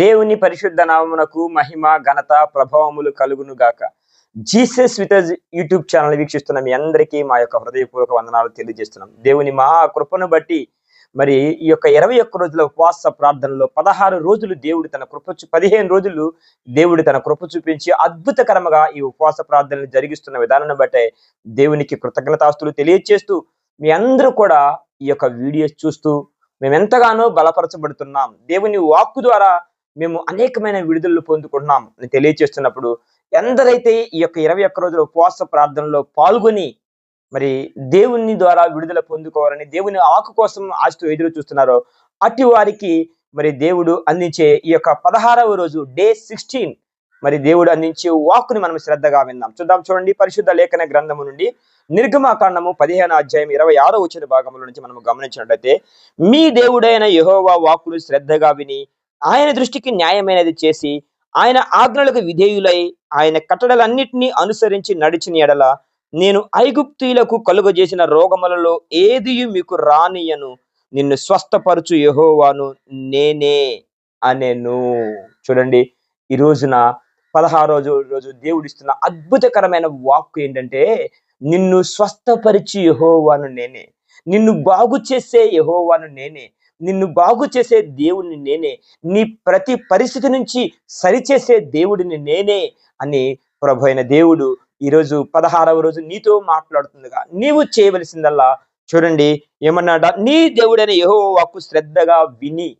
దేవుని పరిశుద్ధ నామమునకు మహిమ ఘనత ప్రభావములు కలుగును గాక. జీసస్ విత్ యూట్యూబ్ ఛానల్ వీక్షిస్తున్న మీ అందరికీ మా యొక్క హృదయపూర్వక వందనాలు తెలియజేస్తున్నాం. దేవుని మహా కృపను బట్టి మరి ఈ యొక్క ఇరవై ఒక్క రోజుల ఉపవాస ప్రార్థనలో పదహారు రోజులు దేవుడు తన కృప పదిహేను రోజులు దేవుడు తన కృప చూపించి అద్భుతకరముగా ఈ ఉపవాస ప్రార్థనలు జరిగిస్తున్న విధానాన్ని బట్టే దేవునికి కృతజ్ఞతాస్తులు తెలియచేస్తూ మీ అందరూ కూడా ఈ యొక్క వీడియోస్ చూస్తూ మేము ఎంతగానో బలపరచబడుతున్నాం. దేవుని వాక్కు ద్వారా మేము అనేకమైన విడుదలలు పొందుకుంటున్నాం అని తెలియచేస్తున్నప్పుడు ఎందరైతే ఈ యొక్క ఇరవై ఒక్క రోజుల ఉపవాస ప్రార్థనలో పాల్గొని మరి దేవుని ద్వారా విడుదల పొందుకోవాలని దేవుని ఆకు కోసం ఆశతో ఎదురు చూస్తున్నారో అటు వారికి మరి దేవుడు అందించే ఈ యొక్క పదహారవ రోజు డే సిక్స్టీన్ మరి దేవుడు అందించే వాక్కుని మనం శ్రద్ధగా విందాం. చూద్దాం చూడండి పరిశుద్ధ లేఖన గ్రంథము నుండి నిర్గమాకాండము పదిహేను అధ్యాయం ఇరవై ఆరో వచ్చిన భాగంలో నుంచి మనం గమనించినట్లయితే మీ దేవుడైన యహోవా వాక్కులు శ్రద్ధగా విని ఆయన దృష్టికి న్యాయమైనది చేసి ఆయన ఆజ్ఞలకు విధేయులై ఆయన కట్టడలన్నిటినీ అనుసరించి నడిచిన ఎడల నేను ఐగుప్తీయులకు కలుగజేసిన రోగములలో ఏది మీకు రానియను నిన్ను స్వస్థపరచు యహోవాను నేనే అనేను. చూడండి ఈ రోజున పదహారో రోజు రోజు దేవుడిస్తున్న అద్భుతకరమైన వాక్కు ఏంటంటే నిన్ను స్వస్థపరిచి యహోవాను నేనే. నిన్ను బాగు చేసే యహోవాను నేనే. నిన్ను బాగు చేసే దేవుడిని నేనే నీ ప్రతి పరిస్థితి నుంచి సరిచేసే దేవుడిని నేనే అని ప్రభు అయిన దేవుడు ఈరోజు పదహారవ రోజు నీతో మాట్లాడుతుందిగా నీవు చేయవలసిందల్లా చూడండి ఏమన్నాడ? నీ దేవుడైన యహో వాక్కు శ్రద్ధగా విని.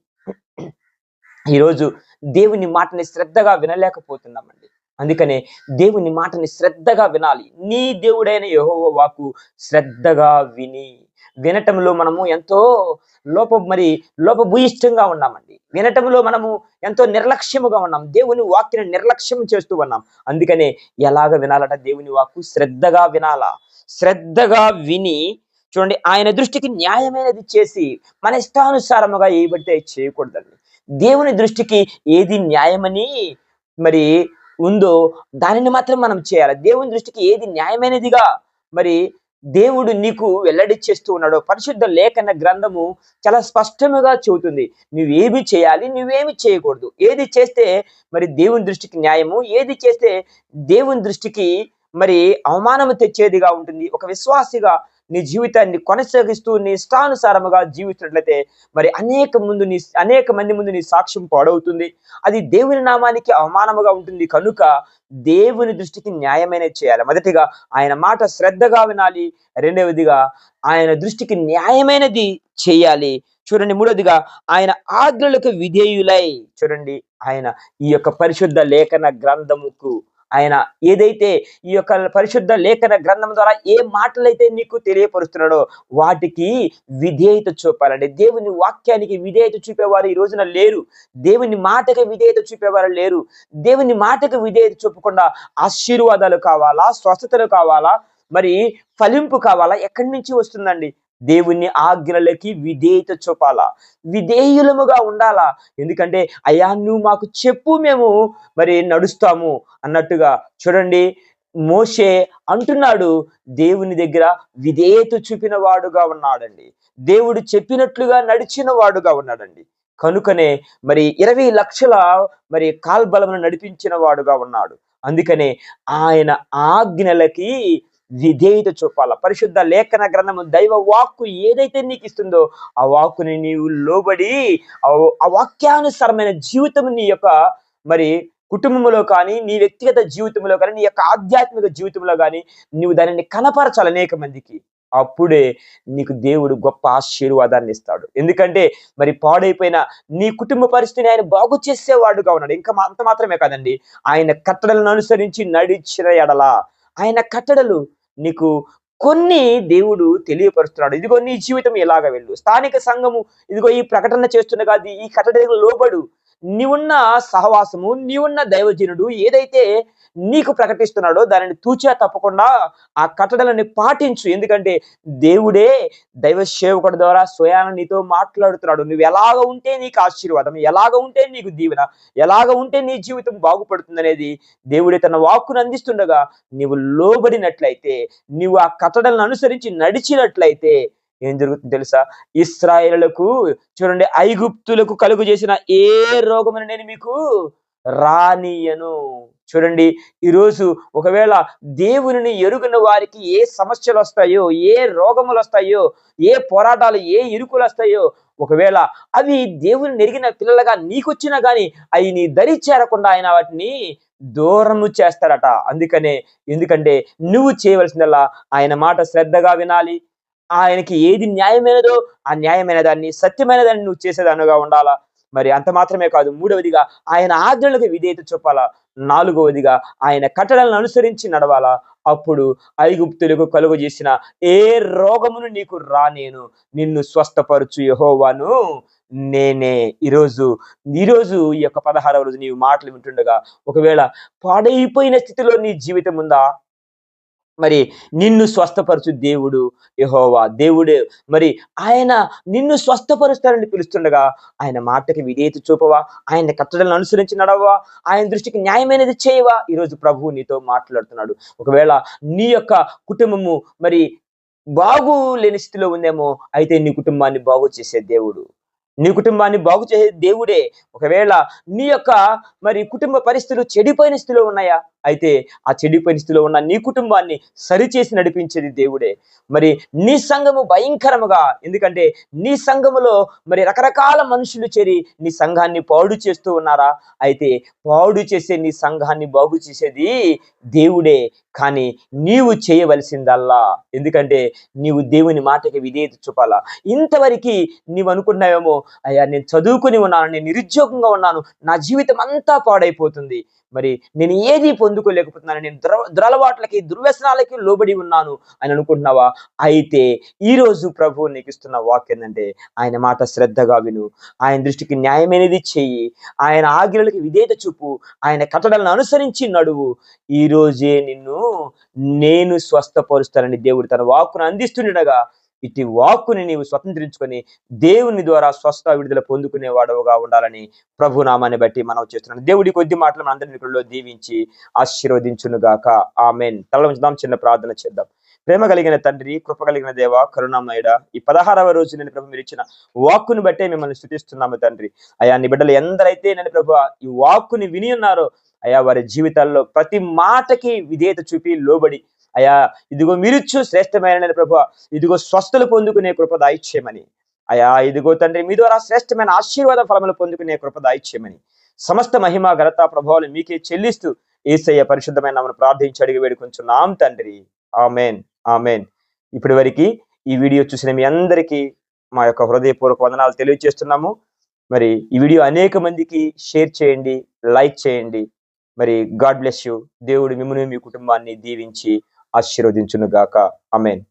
ఈరోజు దేవుని మాటని శ్రద్ధగా వినలేకపోతున్నామండి. అందుకనే దేవుని మాటని శ్రద్ధగా వినాలి. నీ దేవుడైన యెహోవా వాకు శ్రద్ధగా విని. వినటంలో మనము ఎంతో లోప మరి లోపభూయిష్టంగా ఉన్నామండి. వినటంలో మనము ఎంతో నిర్లక్ష్యముగా ఉన్నాం. దేవుని వాక్యను నిర్లక్ష్యం చేస్తూ ఉన్నాం. అందుకనే ఎలాగ వినాలట దేవుని వాక్కు? శ్రద్ధగా వినాలా? శ్రద్ధగా విని చూడండి ఆయన దృష్టికి న్యాయమైనది చేసి మన ఇష్టానుసారముగా ఏబడితే చేయకూడదండి. దేవుని దృష్టికి ఏది న్యాయమని మరి ఉందో దానిని మాత్రం మనం చేయాలి. దేవుని దృష్టికి ఏది న్యాయమైనదిగా మరి దేవుడు నీకు వెల్లడి చేస్తూ ఉన్నాడు. పరిశుద్ధ లేఖన గ్రంథము చాలా స్పష్టముగా చెబుతుంది. నువ్వేమి చేయాలి నువ్వేమి చేయకూడదు. ఏది చేస్తే మరి దేవుని దృష్టికి న్యాయము? ఏది చేస్తే దేవుని దృష్టికి మరి అవమానము తెచ్చేదిగా ఉంటుంది? ఒక విశ్వాసిగా నీ జీవితాన్ని కొనసాగిస్తూ నీ ఇష్టానుసారముగా జీవిస్తున్నట్లయితే మరి అనేక ముందు నీ అనేక మంది ముందు నీ సాక్ష్యం పాడవుతుంది. అది దేవుని నామానికి అవమానముగా ఉంటుంది. కనుక దేవుని దృష్టికి న్యాయమైనది చేయాలి. మొదటిగా ఆయన మాట శ్రద్ధగా వినాలి. రెండవదిగా ఆయన దృష్టికి న్యాయమైనది చేయాలి. చూడండి మూడవదిగా ఆయన ఆజ్ఞలకు విధేయులై చూడండి ఆయన ఈ యొక్క పరిశుద్ధ లేఖన గ్రంథముకు ఆయన ఏదైతే ఈ యొక్క పరిశుద్ధ లేఖన గ్రంథం ద్వారా ఏ మాటలైతే నీకు తెలియపరుస్తున్నాడో వాటికి విధేయత చూపాలండి. దేవుని వాక్యానికి విధేయత చూపేవారు ఈ రోజున లేరు. దేవుని మాటకి విధేయత చూపేవారు లేరు. దేవుని మాటకు విధేయత చూపకుండా ఆశీర్వాదాలు కావాలా స్వస్థతలు కావాలా? మరి ఫలింపు కావాలా? ఎక్కడి నుంచి వస్తుందండి? దేవుని ఆజ్ఞలకి విధేయత చూపాలా? విధేయులముగా ఉండాలా? ఎందుకంటే అయ్యా నువ్వు మాకు చెప్పు మేము మరి నడుస్తాము అన్నట్టుగా. చూడండి మోషే అంటున్నాడు దేవుని దగ్గర విధేయత చూపిన వాడుగా ఉన్నాడండి. దేవుడు చెప్పినట్లుగా నడిచిన వాడుగా ఉన్నాడండి. కనుకనే మరి ఇరవై లక్షల మరి కాల్బలమును నడిపించిన వాడుగా ఉన్నాడు. అందుకనే ఆయన ఆజ్ఞలకి విధేయత చూపాల. పరిశుద్ధ లేఖన గ్రంథము దైవ వాక్కు ఏదైతే నీకు ఇస్తుందో ఆ వాక్కుని నీవు లోబడి ఆ- వాక్యానుసారమైన జీవితం నీ యొక్క మరి కుటుంబంలో కానీ నీ వ్యక్తిగత జీవితంలో కానీ నీ యొక్క ఆధ్యాత్మిక జీవితంలో కానీ నువ్వు దానిని కనపరచాలి అనేక మందికి. అప్పుడే నీకు దేవుడు గొప్ప ఆశీర్వాదాన్ని ఇస్తాడు. ఎందుకంటే మరి పాడైపోయిన నీ కుటుంబ పరిస్థితిని ఆయన బాగు చేసేవాడుగా ఉన్నాడు. ఇంకా అంత మాత్రమే కాదండి. ఆయన కట్టడలను అనుసరించి నడిచిన ఎడల. ఆయన కట్టడలు నీకు కొన్ని దేవుడు తెలియపరుస్తున్నాడు. ఇదిగో నీ జీవితం ఎలాగ వెళ్ళు. స్థానిక సంఘము ఇదిగో ఈ ప్రకటన చేస్తున్న కాదు ఈ కట్టడికి లోబడు. నీవున్న సహవాసము నీవున్న దైవజనుడు ఏదైతే నీకు ప్రకటిస్తున్నాడో దానిని తూచా తప్పకుండా ఆ కట్టడలని పాటించు. ఎందుకంటే దేవుడే దైవ సేవకుడి ద్వారా స్వయాన నీతో మాట్లాడుతున్నాడు. నువ్వు ఎలాగ ఉంటే నీకు ఆశీర్వాదం ఎలాగ ఉంటే నీకు దీవెన ఎలాగ ఉంటే నీ జీవితం బాగుపడుతుంది అనేది దేవుడే తన వాక్కును అందిస్తుండగా నీవు లోబడినట్లయితే నీవు ఆ కట్టడలను అనుసరించి నడిచినట్లయితే ఏం జరుగుతుంది తెలుసా? ఇస్రాయేలులకు చూడండి ఐగుప్తులకు కలుగు చేసిన ఏ రోగమని నేను మీకు రానియను చూడండి ఈరోజు ఒకవేళ దేవుని ఎరుగున వారికి ఏ సమస్యలు వస్తాయో ఏ రోగములు వస్తాయో ఏ పోరాటాలు ఏ ఇరుకులు వస్తాయో ఒకవేళ అవి దేవుని ఎరిగిన పిల్లలుగా నీకొచ్చినా కానీ అవి నీ దరి చేరకుండా ఆయన వాటిని దూరము చేస్తాడట. అందుకనే ఎందుకంటే నువ్వు చేయవలసిందల్లా ఆయన మాట శ్రద్ధగా వినాలి. ఆయనకి ఏది న్యాయమైనదో ఆ న్యాయమైన దాన్ని సత్యమైన దాన్ని నువ్వు చేసేదానుగా ఉండాలా? మరి అంత మాత్రమే కాదు మూడవదిగా ఆయన ఆజ్ఞలకు విధేయత చూపాలా? నాలుగవదిగా ఆయన కట్టడలను అనుసరించి నడవాలా? అప్పుడు ఐగుప్తులకు కలుగు చేసిన ఏ రోగమును నీకు రానేను. నిన్ను స్వస్థపరచు యహోవాను నేనే. ఈరోజు ఈరోజు ఈ యొక్క పదహారవ రోజు నీవు మాటలు వింటుండగా ఒకవేళ పాడైపోయిన స్థితిలో నీ జీవితం ఉందా మరి నిన్ను స్వస్థపరచు దేవుడు యహోవా దేవుడే. మరి ఆయన నిన్ను స్వస్థపరుస్తారని పిలుస్తుండగా ఆయన మాటకి విధేయత చూపవా? ఆయన కట్టడలను అనుసరించి నడవవా? ఆయన దృష్టికి న్యాయమైనది చేయవా? ఈరోజు ప్రభువు నీతో మాట్లాడుతున్నాడు. ఒకవేళ నీ యొక్క కుటుంబము మరి బాగు లేని స్థితిలో ఉందేమో అయితే నీ కుటుంబాన్ని బాగు చేసే దేవుడు. నీ కుటుంబాన్ని బాగు చేసే దేవుడే. ఒకవేళ నీ యొక్క మరి కుటుంబ పరిస్థితులు చెడిపోయిన స్థితిలో ఉన్నాయా? అయితే ఆ చెడిపోయిన స్థితిలో ఉన్న నీ కుటుంబాన్ని సరిచేసి నడిపించేది దేవుడే. మరి నీ సంఘము భయంకరముగా ఎందుకంటే నీ సంఘములో మరి రకరకాల మనుషులు చేరి నీ సంఘాన్ని పాడు చేస్తూ ఉన్నారా? అయితే పాడు చేసే నీ సంఘాన్ని బాగు చేసేది దేవుడే. కానీ నీవు చేయవలసిందల్లా. ఎందుకంటే నీవు దేవుని మాటకి విధేయత చూపాలా. ఇంతవరకు నీవు అనుకున్నావేమో అయ్యా నేను చదువుకుని ఉన్నాను నేను నిరుద్యోగంగా ఉన్నాను నా జీవితం అంతా పాడైపోతుంది. మరి నేను ఏది పొందుకోలేకపోతున్నాను నేను దుర దురలవాట్లకి దుర్వ్యసనాలకి లోబడి ఉన్నాను అని అనుకుంటున్నావా? అయితే ఈరోజు ప్రభువు నీకు ఇస్తున్న వాక్ ఏంటంటే ఆయన మాట శ్రద్ధగా విను. ఆయన దృష్టికి న్యాయమైనది చెయ్యి. ఆయన ఆజ్ఞలకు విధేయత చూపు. ఆయన కట్టడలను అనుసరించి నడువు. ఈ రోజే నిన్ను నేను స్వస్థపరుస్తానని దేవుడు తన వాక్కును అందిస్తుండగా ఇటు వాక్కుని నీవు స్వతంత్రించుకొని దేవుని ద్వారా స్వస్థ విడుదల పొందుకునే వాడవుగా ఉండాలని ప్రభు నామాన్ని బట్టి మనం చేస్తున్నాం. దేవుడి కొద్ది మాటలు మనందరి ఇక్కడ దీవించి ఆశీర్వదించును గాక ఆమెన్. తల ఉంచుదాం చిన్న ప్రార్థన చేద్దాం. ప్రేమ కలిగిన తండ్రి కృప కలిగిన దేవ కరుణామయుడ ఈ పదహారవ రోజు నేను ప్రభు మీరు ఇచ్చిన వాక్కుని బట్టే మిమ్మల్ని స్థుతిస్తున్నాము తండ్రి. అయా నీ బిడ్డలు ఎందరైతే నేను ప్రభు ఈ వాక్కుని విని ఉన్నారో అయా వారి జీవితాల్లో ప్రతి మాటకి విధేయత చూపి లోబడి అయా ఇదిగో మీరిచ్చు శ్రేష్టమైన ప్రభు ఇదిగో స్వస్థలు పొందుకునే కృప దాయిచ్చేయమని అయా ఇదిగో తండ్రి మీ ద్వారా శ్రేష్టమైన ఆశీర్వాద ఫలములు పొందుకునే కృప దాయిచ్చేయమని సమస్త మహిమ ఘనత ప్రభావాలు మీకే చెల్లిస్తూ ఏసయ్య పరిశుద్ధమైన నామను ప్రార్థించి అడిగి వేడుకొంచున్నాం తండ్రి. Amen amen. ఇప్పటి వరకు ఈ వీడియో చూసిన మీ అందరికీ మా యొక్క హృదయపూర్వక వందనాలు తెలియజేస్తున్నాము. మరి ఈ వీడియో అనేక మందికి షేర్ చేయండి లైక్ చేయండి. మరి గాడ్ బ్లెస్ యూ. దేవుడు మిమ్మల్ని మీ కుటుంబాన్ని దీవించి ఆశీర్వదించునుగాక. అమెన్